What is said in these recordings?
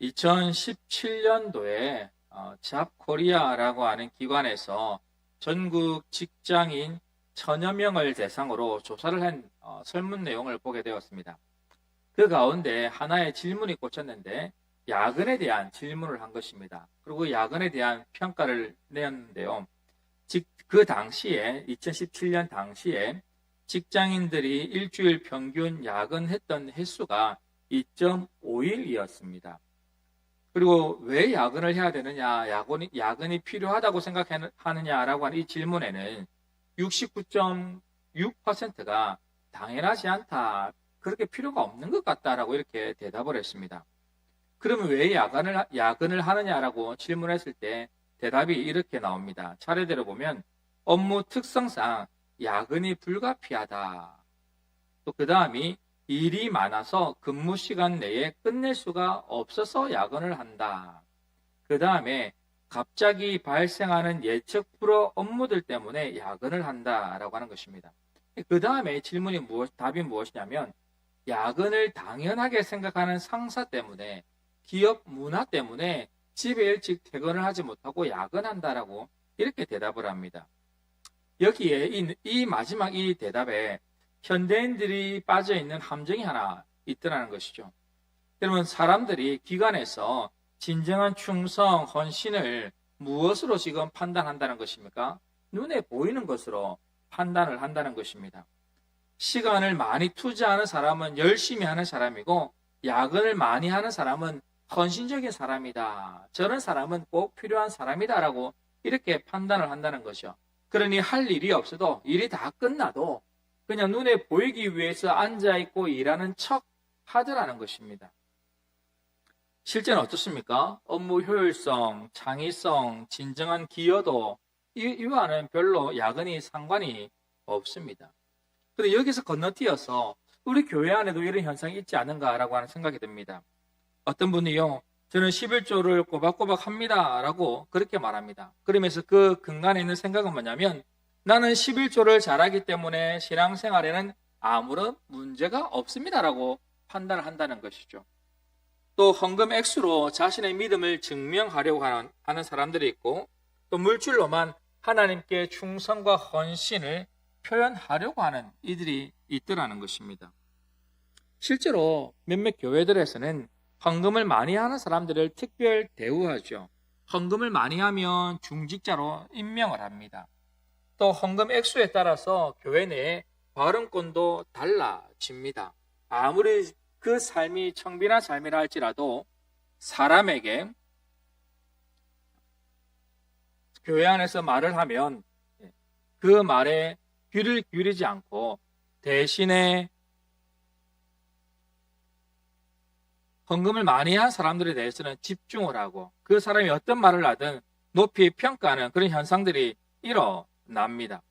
2017년도에 어, 잡코리아라고 하는 기관에서 전국 직장인 천여 명을 대상으로 조사를 한 어, 설문 내용을 보게 되었습니다. 그 가운데 하나의 질문이 꽂혔는데 야근에 대한 질문을 한 것입니다. 그리고 야근에 대한 평가를 내었는데요. 즉, 그 당시에 2017년 당시에 직장인들이 일주일 평균 야근했던 횟수가 2.5일이었습니다. 그리고 왜 야근을 해야 되느냐, 야근이, 야근이 필요하다고 생각하느냐라고 하는 이 질문에는 69.6%가 당연하지 않다, 그렇게 필요가 없는 것 같다라고 이렇게 대답을 했습니다. 그러면 왜 야근을, 야근을 하느냐라고 질문했을 때 대답이 이렇게 나옵니다. 차례대로 보면 업무 특성상 야근이 불가피하다. 또 그 다음이 일이 많아서 근무 시간 내에 끝낼 수가 없어서 야근을 한다. 그 다음에 갑자기 발생하는 예측 불허 업무들 때문에 야근을 한다라고 하는 것입니다. 그 다음에 질문이 무엇, 답이 무엇이냐면 야근을 당연하게 생각하는 상사 때문에 기업 문화 때문에 집에 일찍 퇴근을 하지 못하고 야근한다라고 이렇게 대답을 합니다. 여기에 이, 이 마지막 이 대답에 현대인들이 빠져 있는 함정이 하나 있더라는 것이죠. 그러면 사람들이 기관에서 진정한 충성, 헌신을 무엇으로 지금 판단한다는 것입니까? 눈에 보이는 것으로 판단을 한다는 것입니다. 시간을 많이 투자하는 사람은 열심히 하는 사람이고, 야근을 많이 하는 사람은 헌신적인 사람이다. 저런 사람은 꼭 필요한 사람이다라고 이렇게 판단을 한다는 것이죠. 그러니 할 일이 없어도 일이 다 끝나도 그냥 눈에 보이기 위해서 앉아있고 일하는 척 하더라는 것입니다. 실제는 어떻습니까? 업무 효율성, 창의성, 진정한 기여도 이- 이와는 별로 야근이 상관이 없습니다. 그런데 여기서 건너뛰어서 우리 교회 안에도 이런 현상이 있지 않은가라고 하는 생각이 듭니다. 어떤 분이요, 저는 11조를 꼬박꼬박 합니다. 라고 그렇게 말합니다. 그러면서 그 근간에 있는 생각은 뭐냐면 나는 11조를 잘하기 때문에 신앙생활에는 아무런 문제가 없습니다. 라고 판단을 한다는 것이죠. 또 헌금 액수로 자신의 믿음을 증명하려고 하는, 하는 사람들이 있고 또 물질로만 하나님께 충성과 헌신을 표현하려고 하는 이들이 있더라는 것입니다. 실제로 몇몇 교회들에서는 헌금을 많이 하는 사람들을 특별 대우하죠. 헌금을 많이 하면 중직자로 임명을 합니다. 또 헌금 액수에 따라서 교회 내에 발언권도 달라집니다. 아무리 그 삶이 청빈한 삶이라 할지라도 사람에게 교회 안에서 말을 하면 그 말에 귀를 기울이지 않고 대신에 헌금을 많이 한 사람들에 대해서는 집중을 하고 그 사람이 어떤 말을 하든 높이 평가하는 그런 현상들이 일어 납니다.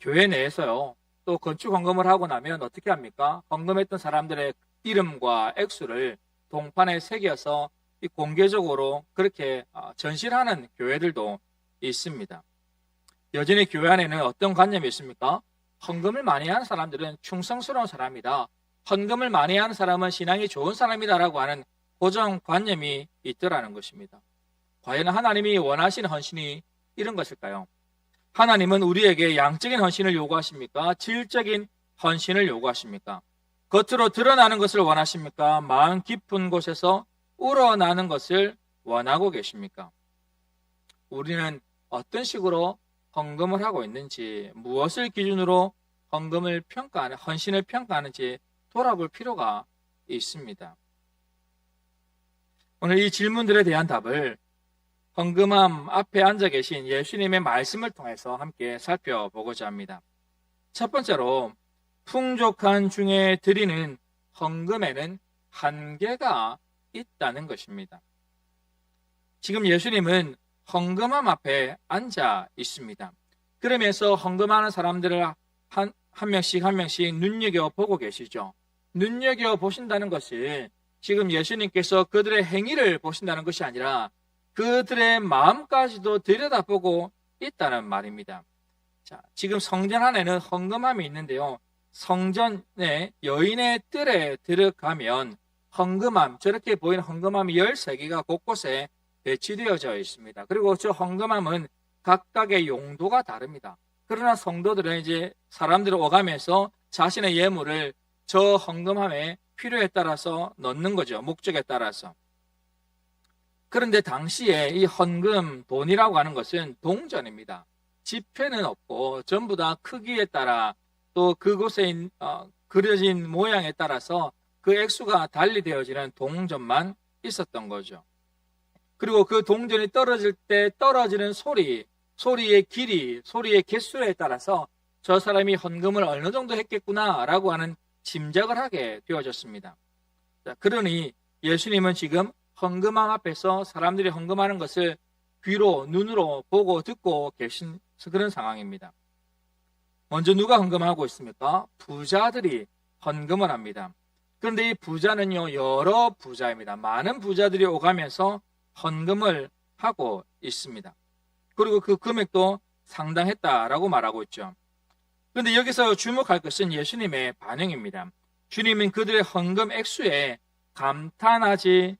교회 내에서요, 또 건축 헌금을 하고 나면 어떻게 합니까? 헌금했던 사람들의 이름과 액수를 동판에 새겨서 공개적으로 그렇게 어, 전시하는 교회들도 있습니다. 여전히 교회 안에는 어떤 관념이 있습니까? 헌금을 많이 하는 사람들은 충성스러운 사람이다. 헌금을 많이 하는 사람은 신앙이 좋은 사람이다라고 하는 고정 관념이 있더라는 것입니다. 과연 하나님이 원하시는 헌신이 이런 것일까요? 하나님은 우리에게 양적인 헌신을 요구하십니까? 질적인 헌신을 요구하십니까? 겉으로 드러나는 것을 원하십니까? 마음 깊은 곳에서 우러나는 것을 원하고 계십니까? 우리는 어떤 식으로 헌금을 하고 있는지, 무엇을 기준으로 헌금을 평가하는, 헌신을 평가하는지 돌아볼 필요가 있습니다. 오늘 이 질문들에 대한 답을 헌금함 앞에 앉아 계신 예수님의 말씀을 통해서 함께 살펴보고자 합니다. 첫 번째로 풍족한 중에 드리는 헌금에는 한계가 있다는 것입니다. 지금 예수님은 헌금함 앞에 앉아 있습니다. 그러면서 헌금하는 사람들을 한, 한 명씩 한 명씩 눈여겨보고 계시죠. 눈여겨보신다는 것이 지금 예수님께서 그들의 행위를 보신다는 것이 아니라 그들의 마음까지도 들여다보고 있다는 말입니다. 자, 지금 성전 안에는 헌금함이 있는데요. 성전의 여인의 뜰에 들어가면 헌금함, 저렇게 보이는 헌금함이 13개가 곳곳에 배치되어져 있습니다. 그리고 저 헌금함은 각각의 용도가 다릅니다. 그러나 성도들은 이제 사람들을 오가면서 자신의 예물을 저 헌금함에 필요에 따라서 넣는 거죠. 목적에 따라서. 그런데 당시에 이 헌금, 돈이라고 하는 것은 동전입니다. 지폐는 없고 전부 다 크기에 따라 또 그곳에 있- 어, 그려진 모양에 따라서 그 액수가 달리 되어지는 동전만 있었던 거죠. 그리고 그 동전이 떨어질 때 떨어지는 소리, 소리의 길이, 소리의 개수에 따라서 저 사람이 헌금을 어느 정도 했겠구나라고 하는 짐작을 하게 되어졌습니다. 자, 그러니 예수님은 지금 헌금함 앞에서 사람들이 헌금하는 것을 귀로, 눈으로 보고 듣고 계신 그런 상황입니다. 먼저 누가 헌금하고 있습니까? 부자들이 헌금을 합니다. 그런데 이 부자는요, 여러 부자입니다. 많은 부자들이 오가면서 헌금을 하고 있습니다. 그리고 그 금액도 상당했다라고 말하고 있죠. 그런데 여기서 주목할 것은 예수님의 반응입니다. 주님은 그들의 헌금 액수에 감탄하지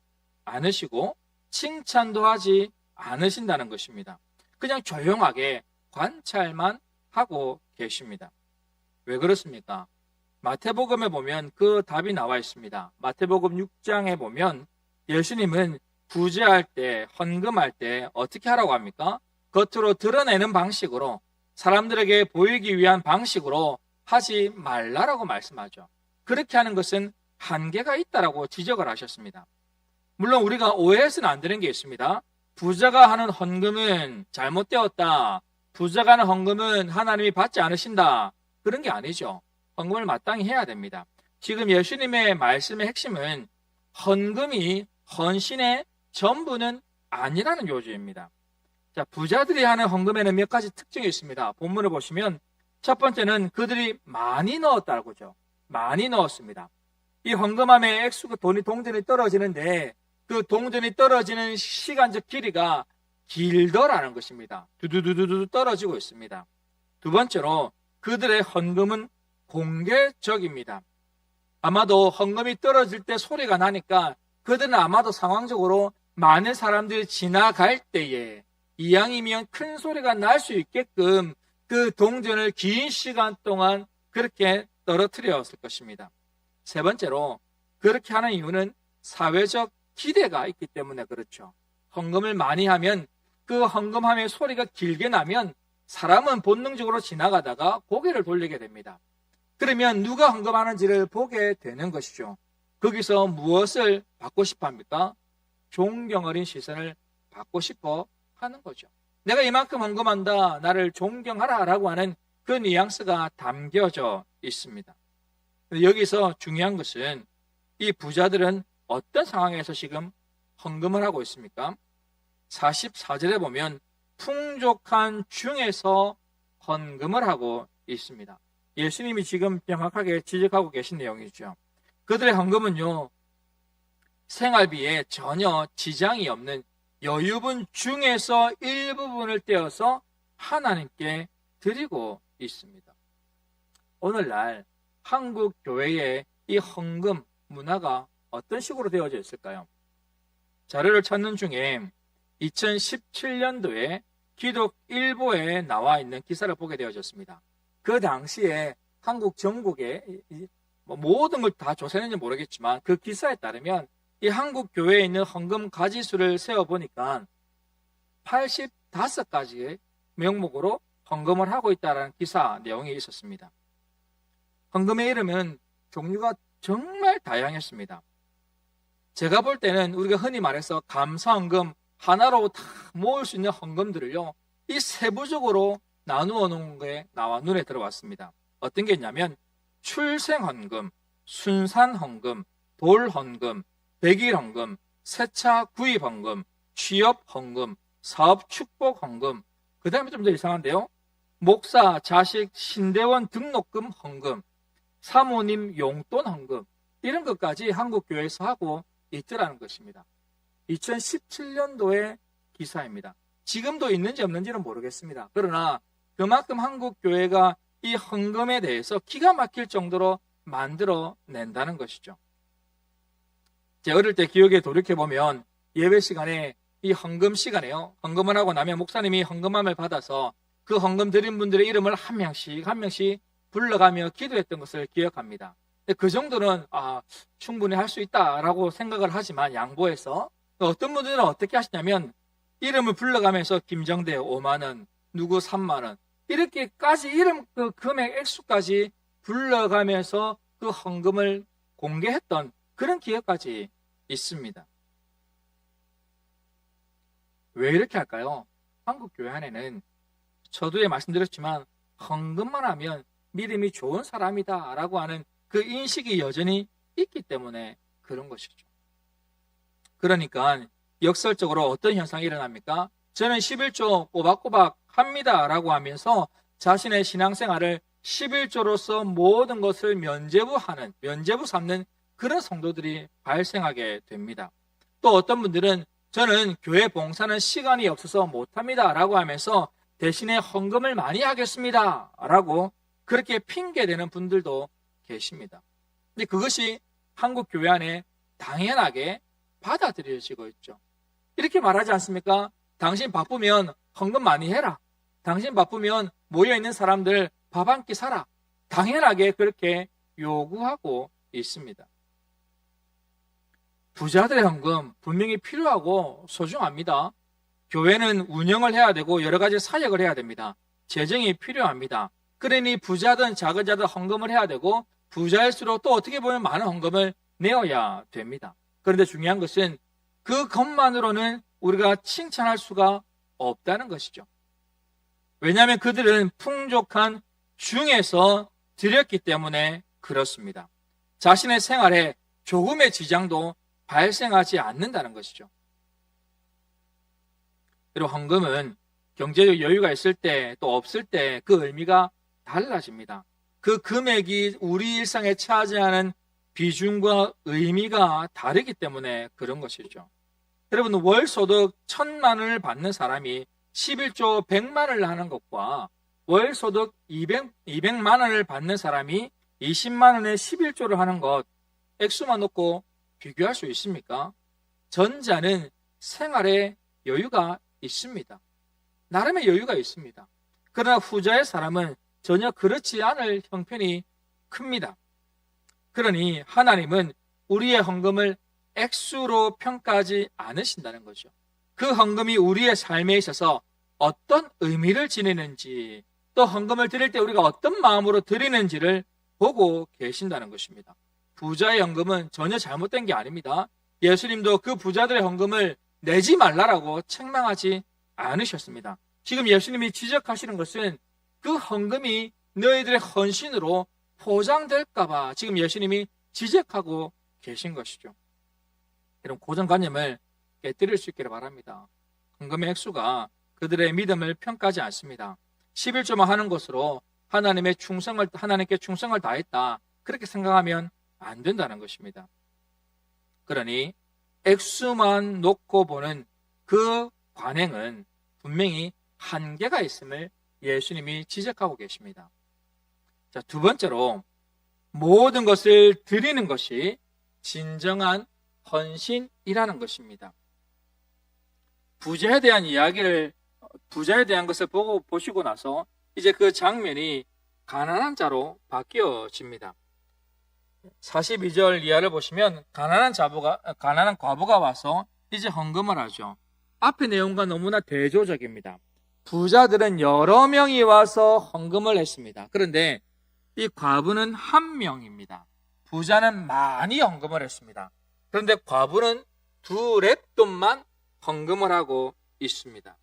않으시고 칭찬도 하지 않으신다는 것입니다. 그냥 조용하게 관찰만 하고 계십니다. 왜 그렇습니까? 마태복음에 보면 그 답이 나와 있습니다. 마태복음 6장에 보면 예수님은 부재할 때, 헌금할 때 어떻게 하라고 합니까? 겉으로 드러내는 방식으로 사람들에게 보이기 위한 방식으로 하지 말라라고 말씀하죠. 그렇게 하는 것은 한계가 있다라고 지적을 하셨습니다. 물론 우리가 오해해서는 안 되는 게 있습니다. 부자가 하는 헌금은 잘못되었다. 부자가 하는 헌금은 하나님이 받지 않으신다. 그런 게 아니죠. 헌금을 마땅히 해야 됩니다. 지금 예수님의 말씀의 핵심은 헌금이 헌신의 전부는 아니라는 요지입니다. 자, 부자들이 하는 헌금에는 몇 가지 특징이 있습니다. 본문을 보시면 첫 번째는 그들이 많이 넣었다고 죠. 많이 넣었습니다. 이 헌금함에 액수가 돈이 동전이 떨어지는데 그 동전이 떨어지는 시간적 길이가 길더라는 것입니다. 두두두두두 떨어지고 있습니다. 두 번째로 그들의 헌금은 공개적입니다. 아마도 헌금이 떨어질 때 소리가 나니까 그들은 아마도 상황적으로 많은 사람들이 지나갈 때에 이왕이면 큰 소리가 날 수 있게끔 그 동전을 긴 시간 동안 그렇게 떨어뜨렸을 것입니다. 세 번째로 그렇게 하는 이유는 사회적 기대가 있기 때문에 그렇죠. 헌금을 많이 하면 그 헌금함의 소리가 길게 나면 사람은 본능적으로 지나가다가 고개를 돌리게 됩니다. 그러면 누가 헌금하는지를 보게 되는 것이죠. 거기서 무엇을 받고 싶어 합니까? 존경 어린 시선을 받고 싶어 하는 거죠. 내가 이만큼 헌금한다, 나를 존경하라 라고 하는 그 뉘앙스가 담겨져 있습니다. 여기서 중요한 것은 이 부자들은 어떤 상황에서 지금 헌금을 하고 있습니까? 44절에 보면 풍족한 중에서 헌금을 하고 있습니다. 예수님이 지금 명확하게 지적하고 계신 내용이죠. 그들의 헌금은요, 생활비에 전혀 지장이 없는 여유분 중에서 일부분을 떼어서 하나님께 드리고 있습니다. 오늘날 한국 교회의 이 헌금 문화가 어떤 식으로 되어져 있을까요? 자료를 찾는 중에 2017년도에 기독 일보에 나와 있는 기사를 보게 되어졌습니다. 그 당시에 한국 전국에 뭐 모든 걸 다 조사했는지 모르겠지만 그 기사에 따르면 이 한국 교회에 있는 헌금 가지수를 세어 보니까 85가지의 명목으로 헌금을 하고 있다는 기사 내용이 있었습니다. 헌금의 이름은 종류가 정말 다양했습니다. 제가 볼 때는 우리가 흔히 말해서 감사헌금 하나로 다 모을 수 있는 헌금들을요, 이 세부적으로 나누어 놓은 게 나와 눈에 들어왔습니다. 어떤 게 있냐면, 출생헌금, 순산헌금, 돌헌금, 백일헌금, 세차 구입헌금, 취업헌금, 사업축복헌금, 그 다음에 좀 더 이상한데요. 목사, 자식, 신대원 등록금 헌금, 사모님 용돈 헌금, 이런 것까지 한국교회에서 하고 있더라는 것입니다. 2017년도의 기사입니다. 지금도 있는지 없는지는 모르겠습니다. 그러나 그만큼 한국 교회가 이 헌금에 대해서 기가 막힐 정도로 만들어 낸다는 것이죠. 제 어릴 때 기억에 돌이켜 보면 예배 시간에 이 헌금 시간에요. 헌금을 하고 나면 목사님이 헌금함을 받아서 그 헌금 드린 분들의 이름을 한 명씩 한 명씩 불러가며 기도했던 것을 기억합니다. 그 정도는 아, 충분히 할 수 있다라고 생각을 하지만 양보해서 어떤 분들은 어떻게 하시냐면 이름을 불러가면서 김정대 5만 원, 누구 3만 원 이렇게까지 이름 그 금액 액수까지 불러가면서 그 헌금을 공개했던 그런 기억까지 있습니다. 왜 이렇게 할까요? 한국 교회 안에는 저도에 말씀드렸지만 헌금만 하면 믿음이 좋은 사람이다라고 하는 그 인식이 여전히 있기 때문에 그런 것이죠. 그러니까 역설적으로 어떤 현상이 일어납니까? 저는 11조 꼬박꼬박 합니다라고 하면서 자신의 신앙생활을 11조로서 모든 것을 면제부하는, 면제부 삼는 그런 성도들이 발생하게 됩니다. 또 어떤 분들은 저는 교회 봉사는 시간이 없어서 못합니다. 라고 하면서 대신에 헌금을 많이 하겠습니다. 라고 그렇게 핑계대는 분들도 계십니다. 근데 그것이 한국 교회 안에 당연하게 받아들여지고 있죠. 이렇게 말하지 않습니까? 당신 바쁘면 헌금 많이 해라. 당신 바쁘면 모여있는 사람들 밥 한 끼 사라. 당연하게 그렇게 요구하고 있습니다. 부자들의 헌금 분명히 필요하고 소중합니다. 교회는 운영을 해야 되고 여러 가지 사역을 해야 됩니다. 재정이 필요합니다. 그러니 부자든 작은 자든 헌금을 해야 되고 부자일수록 또 어떻게 보면 많은 헌금을 내어야 됩니다. 그런데 중요한 것은 그 것만으로는 우리가 칭찬할 수가 없다는 것이죠. 왜냐하면 그들은 풍족한 중에서 드렸기 때문에 그렇습니다. 자신의 생활에 조금의 지장도 발생하지 않는다는 것이죠. 그리고 헌금은 경제적 여유가 있을 때 또 없을 때 그 의미가 달라집니다. 그 금액이 우리 일상에 차지하는 비중과 의미가 다르기 때문에 그런 것이죠. 여러분 월 소득 천만 원을 받는 사람이 11조 100만 원을 하는 것과 월 소득 200, 200만 원을 받는 사람이 20만 원에 11조를 하는 것 액수만 놓고 비교할 수 있습니까? 전자는 생활에 여유가 있습니다. 나름의 여유가 있습니다. 그러나 후자의 사람은 전혀 그렇지 않을 형편이 큽니다. 그러니 하나님은 우리의 헌금을 액수로 평가하지 않으신다는 거죠. 그 헌금이 우리의 삶에 있어서 어떤 의미를 지니는지 또 헌금을 드릴 때 우리가 어떤 마음으로 드리는지를 보고 계신다는 것입니다. 부자의 헌금은 전혀 잘못된 게 아닙니다. 예수님도 그 부자들의 헌금을 내지 말라라고 책망하지 않으셨습니다. 지금 예수님이 지적하시는 것은 그 헌금이 너희들의 헌신으로 포장될까봐 지금 예수님이 지적하고 계신 것이죠. 이런 고정관념을 깨뜨릴 수 있기를 바랍니다. 헌금의 액수가 그들의 믿음을 평가하지 않습니다. 11조만 하는 것으로 하나님의 충성을, 하나님께 충성을 다했다. 그렇게 생각하면 안 된다는 것입니다. 그러니 액수만 놓고 보는 그 관행은 분명히 한계가 있음을 예수님이 지적하고 계십니다. 자, 두 번째로 모든 것을 드리는 것이 진정한 헌신이라는 것입니다. 부자에 대한 이야기를 부자에 대한 것을 보고 보시고 나서 이제 그 장면이 가난한 자로 바뀌어집니다. 42절 이하를 보시면 가난한 자부가 가난한 과부가 와서 이제 헌금을 하죠. 앞의 내용과 너무나 대조적입니다. 부자들은 여러 명이 와서 헌금을 했습니다. 그런데 이 과부는 한 명입니다. 부자는 많이 헌금을 했습니다. 그런데 과부는 두 랩돈만 헌금을 하고 있습니다.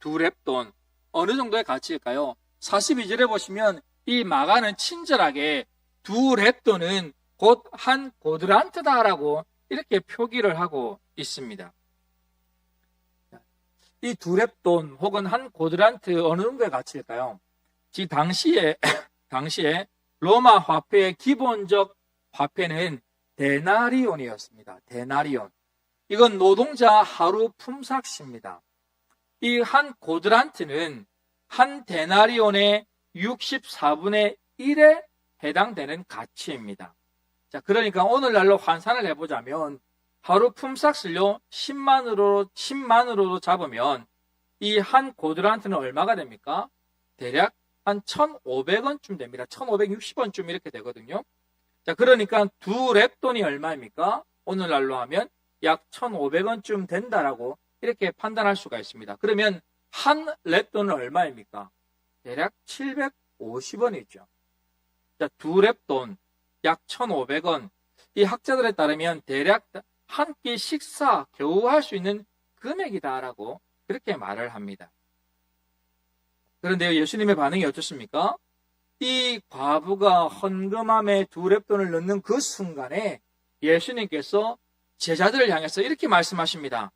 두 랩돈 어느 정도의 가치일까요? 42절에 보시면 이 마가는 친절하게 두 랩돈은 곧 한 고드란트다라고 이렇게 표기를 하고 있습니다. 이 두 랩돈 혹은 한 고드란트 어느 정도의 가치일까요? 지 당시에 당시에 로마 화폐의 기본적 화폐는 데나리온이었습니다. 데나리온. 이건 노동자 하루 품삯입니다. 이 한 고드란트는 한 데나리온의 64분의 1에 해당되는 가치입니다. 자, 그러니까 오늘날로 환산을 해보자면 하루 품삯을요 10만으로 10만으로도 잡으면 이 한 고드란트는 얼마가 됩니까? 대략 한 1,500원쯤 됩니다. 1,560원쯤 이렇게 되거든요. 자, 그러니까 두 랩돈이 얼마입니까? 오늘날로 하면 약 1,500원쯤 된다라고 이렇게 판단할 수가 있습니다. 그러면 한 랩돈은 얼마입니까? 대략 750원이죠. 자, 두 랩돈 약 1,500원. 이 학자들에 따르면 대략 한 끼 식사 겨우 할 수 있는 금액이다라고 그렇게 말을 합니다. 그런데 예수님의 반응이 어떻습니까? 이 과부가 헌금함에 두 랩돈을 넣는 그 순간에 예수님께서 제자들을 향해서 이렇게 말씀하십니다.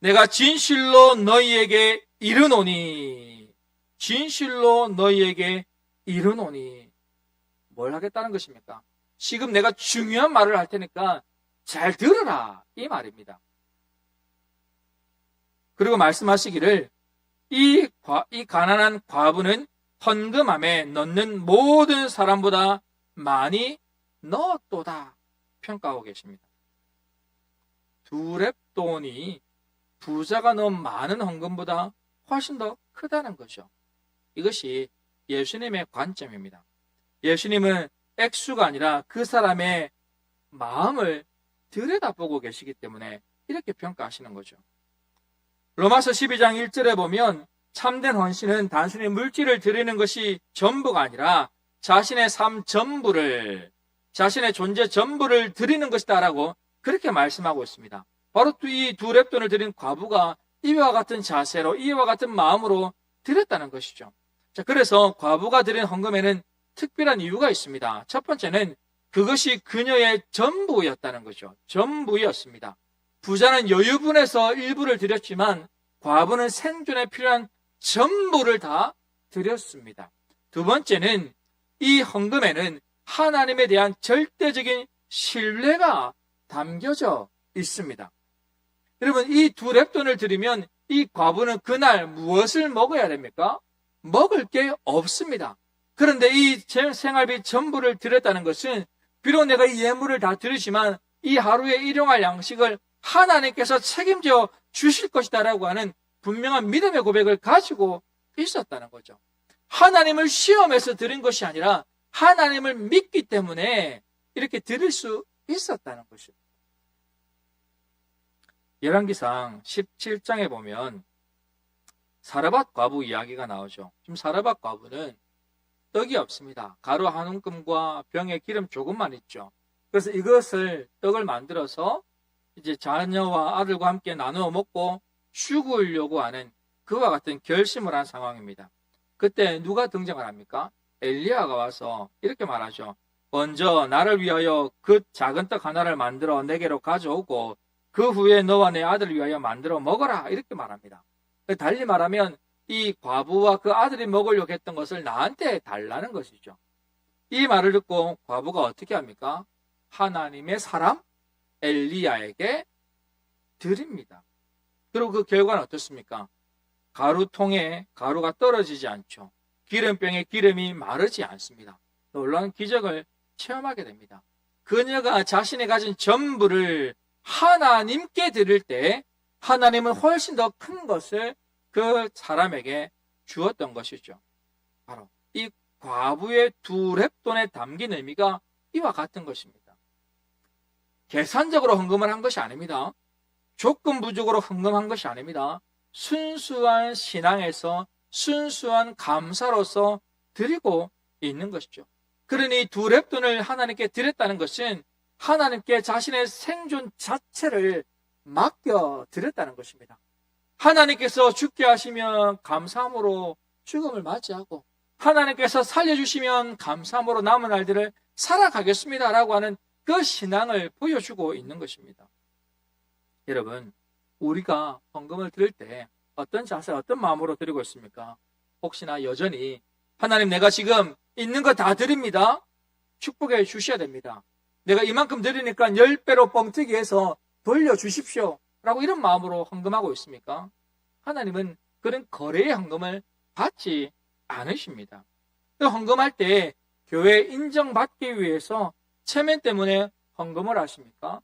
내가 진실로 너희에게 이르노니, 진실로 너희에게 이르노니, 뭘 하겠다는 것입니까? 지금 내가 중요한 말을 할 테니까 잘 들으라. 이 말입니다. 그리고 말씀하시기를 이, 과, 이 가난한 과부는 헌금함에 넣는 모든 사람보다 많이 넣었도다. 평가하고 계십니다. 두 랩돈이 부자가 넣은 많은 헌금보다 훨씬 더 크다는 거죠. 이것이 예수님의 관점입니다. 예수님은 액수가 아니라 그 사람의 마음을 들여다보고 계시기 때문에 이렇게 평가하시는 거죠. 로마서 12장 1절에 보면 참된 헌신은 단순히 물질을 드리는 것이 전부가 아니라 자신의 삶 전부를 자신의 존재 전부를 드리는 것이다라고 그렇게 말씀하고 있습니다. 바로 이 두 랩돈을 드린 과부가 이와 같은 자세로 이와 같은 마음으로 드렸다는 것이죠. 자, 그래서 과부가 드린 헌금에는 특별한 이유가 있습니다. 첫 번째는 그것이 그녀의 전부였다는 거죠. 전부였습니다. 부자는 여유분에서 일부를 드렸지만 과부는 생존에 필요한 전부를 다 드렸습니다. 두 번째는 이 헌금에는 하나님에 대한 절대적인 신뢰가 담겨져 있습니다. 여러분, 이 두 랩돈을 드리면 이 과부는 그날 무엇을 먹어야 됩니까? 먹을 게 없습니다. 그런데 이 생활비 전부를 드렸다는 것은 비록 내가 이 예물을 다 드리지만 이 하루에 일용할 양식을 하나님께서 책임져 주실 것이다라고 하는 분명한 믿음의 고백을 가지고 있었다는 거죠. 하나님을 시험해서 드린 것이 아니라 하나님을 믿기 때문에 이렇게 드릴 수 있었다는 것입니다. 열왕기상 17장에 보면 사르밧 과부 이야기가 나오죠. 지금 사르밧 과부는 떡이 없습니다. 가루 한 움큼과 병에 기름 조금만 있죠. 그래서 이것을 떡을 만들어서 이제 자녀와 아들과 함께 나누어 먹고 죽으려고 하는 그와 같은 결심을 한 상황입니다. 그때 누가 등장을 합니까? 엘리야가 와서 이렇게 말하죠. 먼저 나를 위하여 그 작은 떡 하나를 만들어 내게로 가져오고 그 후에 너와 내 아들을 위하여 만들어 먹어라 이렇게 말합니다. 달리 말하면 이 과부와 그 아들이 먹으려고 했던 것을 나한테 달라는 것이죠. 이 말을 듣고 과부가 어떻게 합니까? 하나님의 사람 엘리야에게 드립니다. 그리고 그 결과는 어떻습니까? 가루통에 가루가 떨어지지 않죠. 기름병에 기름이 마르지 않습니다. 놀라운 기적을 체험하게 됩니다. 그녀가 자신이 가진 전부를 하나님께 드릴 때 하나님은 훨씬 더 큰 것을 그 사람에게 주었던 것이죠. 바로 이 과부의 두 랩돈에 담긴 의미가 이와 같은 것입니다. 계산적으로 헌금을 한 것이 아닙니다. 조건 부족으로 헌금한 것이 아닙니다. 순수한 신앙에서 순수한 감사로서 드리고 있는 것이죠. 그러니 두 랩돈을 하나님께 드렸다는 것은 하나님께 자신의 생존 자체를 맡겨 드렸다는 것입니다. 하나님께서 죽게 하시면 감사함으로 죽음을 맞이하고 하나님께서 살려주시면 감사함으로 남은 날들을 살아가겠습니다라고 하는 그 신앙을 보여주고 있는 것입니다. 여러분, 우리가 헌금을 드릴 때 어떤 자세, 어떤 마음으로 드리고 있습니까? 혹시나 여전히 하나님 내가 지금 있는 거 다 드립니다. 축복해 주셔야 됩니다. 내가 이만큼 드리니까 10배로 뻥튀기 해서 돌려주십시오. 라고 이런 마음으로 헌금하고 있습니까? 하나님은 그런 거래의 헌금을 받지 않으십니다. 그 헌금할 때 교회 인정받기 위해서 체면 때문에 헌금을 하십니까?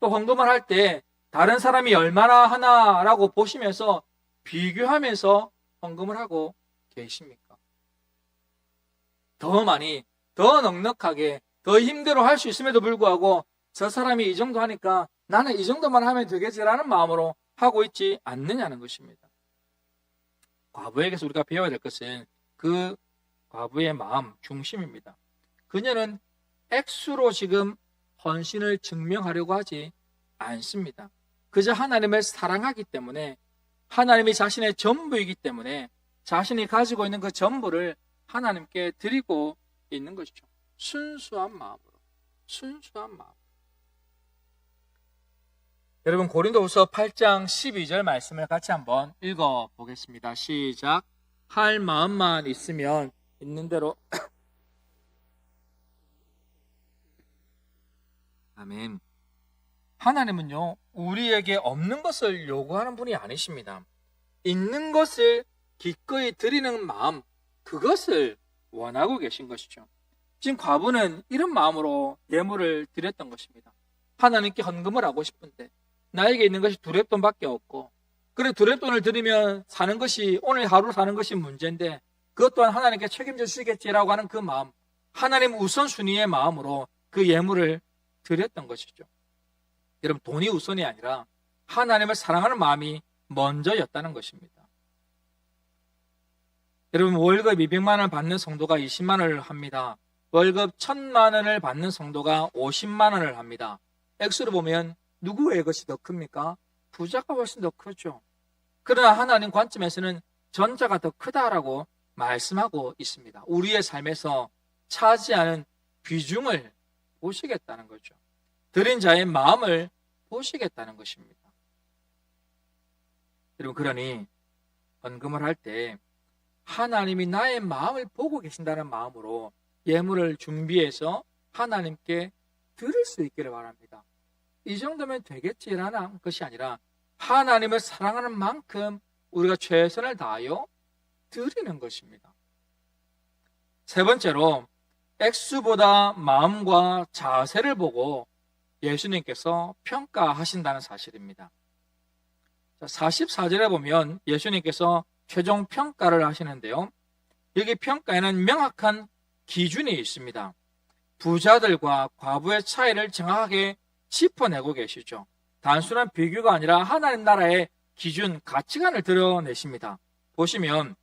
또 헌금을 할 때 다른 사람이 얼마나 하나라고 보시면서 비교하면서 헌금을 하고 계십니까? 더 많이, 더 넉넉하게, 더 힘대로 할수 있음에도 불구하고 저 사람이 이 정도 하니까 나는 이 정도만 하면 되겠지라는 마음으로 하고 있지 않느냐는 것입니다. 과부에게서 우리가 배워야 될 것은 그 과부의 마음 중심입니다. 그녀는 액수로 지금 헌신을 증명하려고 하지 않습니다. 그저 하나님을 사랑하기 때문에 하나님이 자신의 전부이기 때문에 자신이 가지고 있는 그 전부를 하나님께 드리고 있는 것이죠. 순수한 마음으로. 순수한 마음. 여러분 고린도후서 8장 12절 말씀을 같이 한번 읽어 보겠습니다. 시작. 할 마음만 있으면 있는 대로 아멘. 하나님은요, 우리에게 없는 것을 요구하는 분이 아니십니다. 있는 것을 기꺼이 드리는 마음, 그것을 원하고 계신 것이죠. 지금 과부는 이런 마음으로 예물을 드렸던 것입니다. 하나님께 헌금을 하고 싶은데, 나에게 있는 것이 두랩돈밖에 없고, 그래, 두랩돈을 드리면 사는 것이, 오늘 하루 사는 것이 문제인데, 그것 또한 하나님께 책임져 주시겠지라고 하는 그 마음, 하나님 우선순위의 마음으로 그 예물을 드렸던 것이죠. 여러분, 돈이 우선이 아니라 하나님을 사랑하는 마음이 먼저였다는 것입니다. 여러분, 월급 200만 원을 받는 성도가 20만 원을 합니다. 월급 1000만 원을 받는 성도가 50만 원을 합니다. 액수로 보면 누구의 것이 더 큽니까? 부자가 훨씬 더 크죠. 그러나 하나님 관점에서는 전자가 더 크다라고 말씀하고 있습니다. 우리의 삶에서 차지하는 비중을 보시겠다는 거죠. 드린 자의 마음을 보시겠다는 것입니다. 여러분, 그러니 헌금을 할 때 하나님이 나의 마음을 보고 계신다는 마음으로 예물을 준비해서 하나님께 드릴 수 있기를 바랍니다. 이 정도면 되겠지라는 것이 아니라 하나님을 사랑하는 만큼 우리가 최선을 다하여 드리는 것입니다. 세 번째로 액수보다 마음과 자세를 보고 예수님께서 평가하신다는 사실입니다. 44절에 보면 예수님께서 최종 평가를 하시는데요. 여기 평가에는 명확한 기준이 있습니다. 부자들과 과부의 차이를 정확하게 짚어내고 계시죠. 단순한 비교가 아니라 하나님 나라의 기준, 가치관을 드러내십니다. 보시면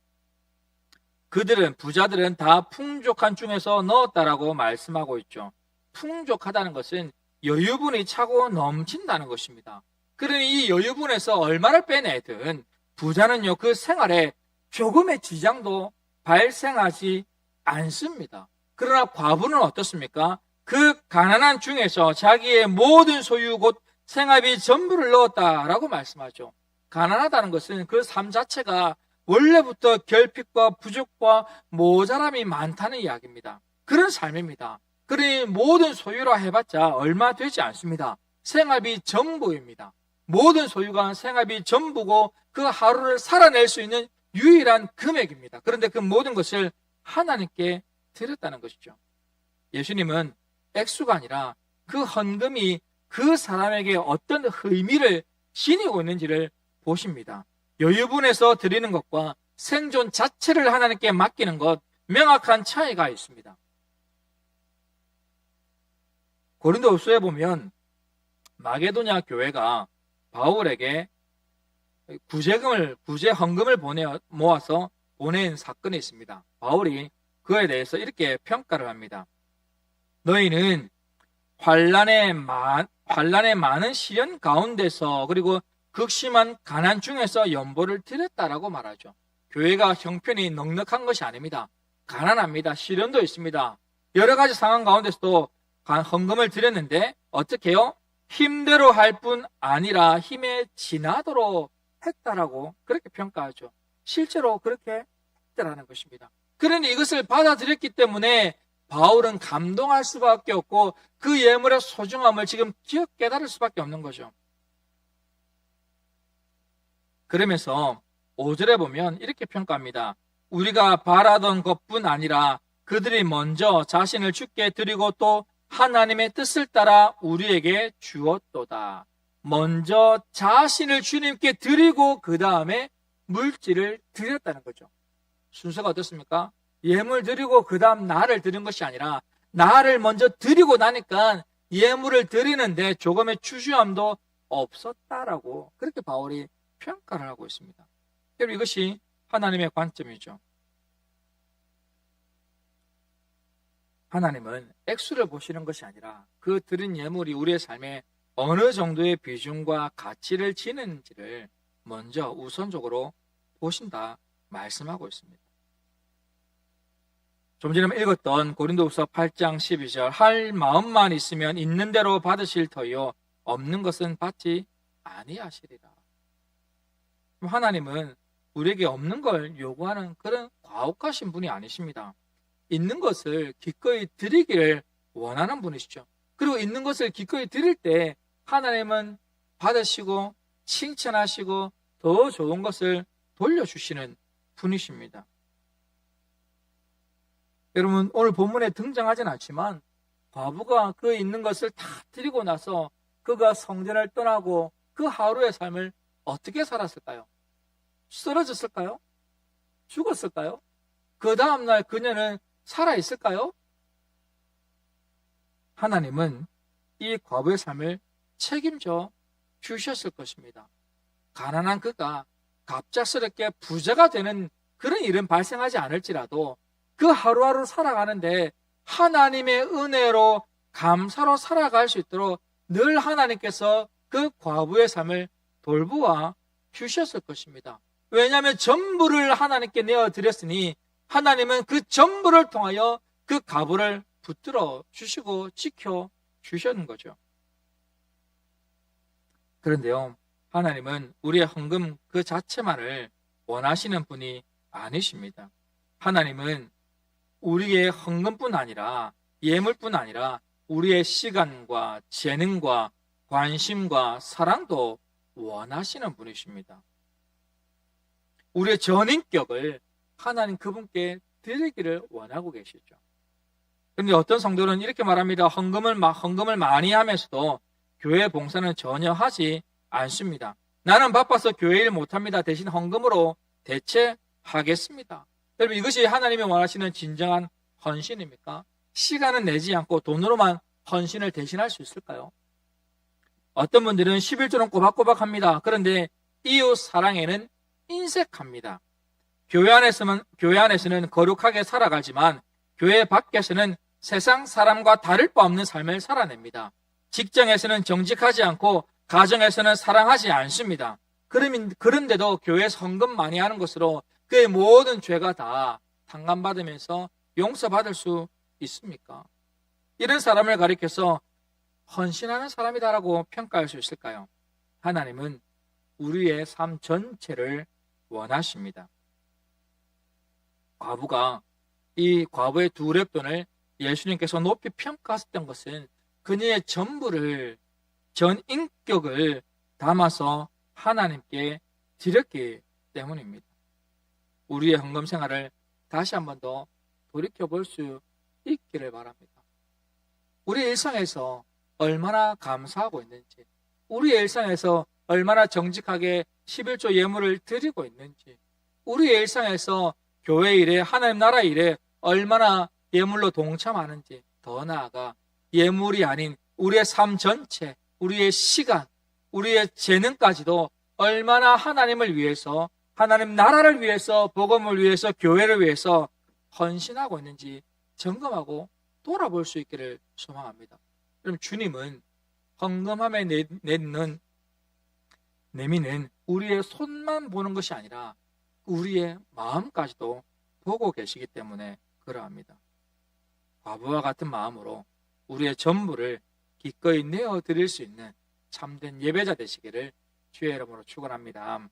그들은 부자들은 다 풍족한 중에서 넣었다라고 말씀하고 있죠. 풍족하다는 것은 여유분이 차고 넘친다는 것입니다. 그러니 이 여유분에서 얼마를 빼내든 부자는요 그 생활에 조금의 지장도 발생하지 않습니다. 그러나 과부는 어떻습니까? 그 가난한 중에서 자기의 모든 소유 곧 생활비 전부를 넣었다라고 말씀하죠. 가난하다는 것은 그 삶 자체가 원래부터 결핍과 부족과 모자람이 많다는 이야기입니다. 그런 삶입니다. 그러니 모든 소유라 해봤자 얼마 되지 않습니다. 생활비 전부입니다. 모든 소유가 생활비 전부고 그 하루를 살아낼 수 있는 유일한 금액입니다. 그런데 그 모든 것을 하나님께 드렸다는 것이죠. 예수님은 액수가 아니라 그 헌금이 그 사람에게 어떤 의미를 지니고 있는지를 보십니다. 여유분에서 드리는 것과 생존 자체를 하나님께 맡기는 것 명확한 차이가 있습니다. 고린도후서에 보면 마게도냐 교회가 바울에게 구제금을 구제 헌금을 보내 모아서 보낸 사건이 있습니다. 바울이 그에 대해서 이렇게 평가를 합니다. 너희는 환란의 많 환란의 많은 시련 가운데서 그리고 극심한 가난 중에서 연보를 드렸다라고 말하죠. 교회가 형편이 넉넉한 것이 아닙니다. 가난합니다. 시련도 있습니다. 여러 가지 상황 가운데서도 헌금을 드렸는데 어떻게요? 힘대로 할 뿐 아니라 힘에 지나도록 했다라고 그렇게 평가하죠. 실제로 그렇게 했다라는 것입니다. 그러니 이것을 받아들였기 때문에 바울은 감동할 수밖에 없고 그 예물의 소중함을 지금 기억 깨달을 수밖에 없는 거죠. 그러면서 5절에 보면 이렇게 평가합니다. 우리가 바라던 것뿐 아니라 그들이 먼저 자신을 죽게 드리고 또 하나님의 뜻을 따라 우리에게 주었도다. 먼저 자신을 주님께 드리고 그 다음에 물질을 드렸다는 거죠. 순서가 어떻습니까? 예물 드리고 그 다음 나를 드린 것이 아니라 나를 먼저 드리고 나니까 예물을 드리는데 조금의 추주함도 없었다라고 그렇게 바울이 평가를 하고 있습니다. 여러분 이것이 하나님의 관점이죠. 하나님은 액수를 보시는 것이 아니라 그 드린 예물이 우리의 삶에 어느 정도의 비중과 가치를 지는지를 먼저 우선적으로 보신다 말씀하고 있습니다. 좀 전에 읽었던 고린도후서 8장 12절 할 마음만 있으면 있는 대로 받으실 터요 없는 것은 받지 아니하시리라. 하나님은 우리에게 없는 걸 요구하는 그런 과혹하신 분이 아니십니다. 있는 것을 기꺼이 드리기를 원하는 분이시죠. 그리고 있는 것을 기꺼이 드릴 때 하나님은 받으시고 칭찬하시고 더 좋은 것을 돌려주시는 분이십니다. 여러분 오늘 본문에 등장하진 않지만 과부가 그 있는 것을 다 드리고 나서 그가 성전을 떠나고 그 하루의 삶을 어떻게 살았을까요? 쓰러졌을까요? 죽었을까요? 그 다음날 그녀는 살아있을까요? 하나님은 이 과부의 삶을 책임져 주셨을 것입니다. 가난한 그가 갑작스럽게 부자가 되는 그런 일은 발생하지 않을지라도 그 하루하루 살아가는데 하나님의 은혜로 감사로 살아갈 수 있도록 늘 하나님께서 그 과부의 삶을 돌보아 주셨을 것입니다. 왜냐하면 전부를 하나님께 내어 드렸으니 하나님은 그 전부를 통하여 그 가부를 붙들어 주시고 지켜 주셨는 거죠. 그런데요, 하나님은 우리의 헌금 그 자체만을 원하시는 분이 아니십니다. 하나님은 우리의 헌금뿐 아니라 예물뿐 아니라 우리의 시간과 재능과 관심과 사랑도 원하시는 분이십니다. 우리의 전인격을 하나님 그분께 드리기를 원하고 계시죠. 그런데 어떤 성도는 이렇게 말합니다. 헌금을, 헌금을 많이 하면서도 교회 봉사는 전혀 하지 않습니다. 나는 바빠서 교회 일 못합니다. 대신 헌금으로 대체하겠습니다. 여러분 이것이 하나님이 원하시는 진정한 헌신입니까? 시간은 내지 않고 돈으로만 헌신을 대신할 수 있을까요? 어떤 분들은 11조는 꼬박꼬박 합니다. 그런데 이웃 사랑에는 인색합니다. 교회 안에서는, 교회 안에서는 거룩하게 살아가지만 교회 밖에서는 세상 사람과 다를 바 없는 삶을 살아냅니다. 직장에서는 정직하지 않고 가정에서는 사랑하지 않습니다. 그런데도 교회 성금 많이 하는 것으로 그의 모든 죄가 다 상감받으면서 용서받을 수 있습니까? 이런 사람을 가리켜서 헌신하는 사람이다라고 평가할 수 있을까요? 하나님은 우리의 삶 전체를 원하십니다. 과부가 이 과부의 두 랩돈을 예수님께서 높이 평가했던 것은 그녀의 전부를 전 인격을 담아서 하나님께 드렸기 때문입니다. 우리의 헌금 생활을 다시 한 번 더 돌이켜 볼 수 있기를 바랍니다. 우리 일상에서 얼마나 감사하고 있는지, 우리의 일상에서 얼마나 정직하게 11조 예물을 드리고 있는지, 우리의 일상에서 교회 일에, 하나님 나라 일에 얼마나 예물로 동참하는지, 더 나아가 예물이 아닌 우리의 삶 전체, 우리의 시간, 우리의 재능까지도 얼마나 하나님을 위해서, 하나님 나라를 위해서, 복음을 위해서, 교회를 위해서 헌신하고 있는지 점검하고 돌아볼 수 있기를 소망합니다. 그럼 주님은 헌금함에 내는 내미는 우리의 손만 보는 것이 아니라 우리의 마음까지도 보고 계시기 때문에 그러합니다. 과부와 같은 마음으로 우리의 전부를 기꺼이 내어 드릴 수 있는 참된 예배자 되시기를 주의 이름으로 축원합니다.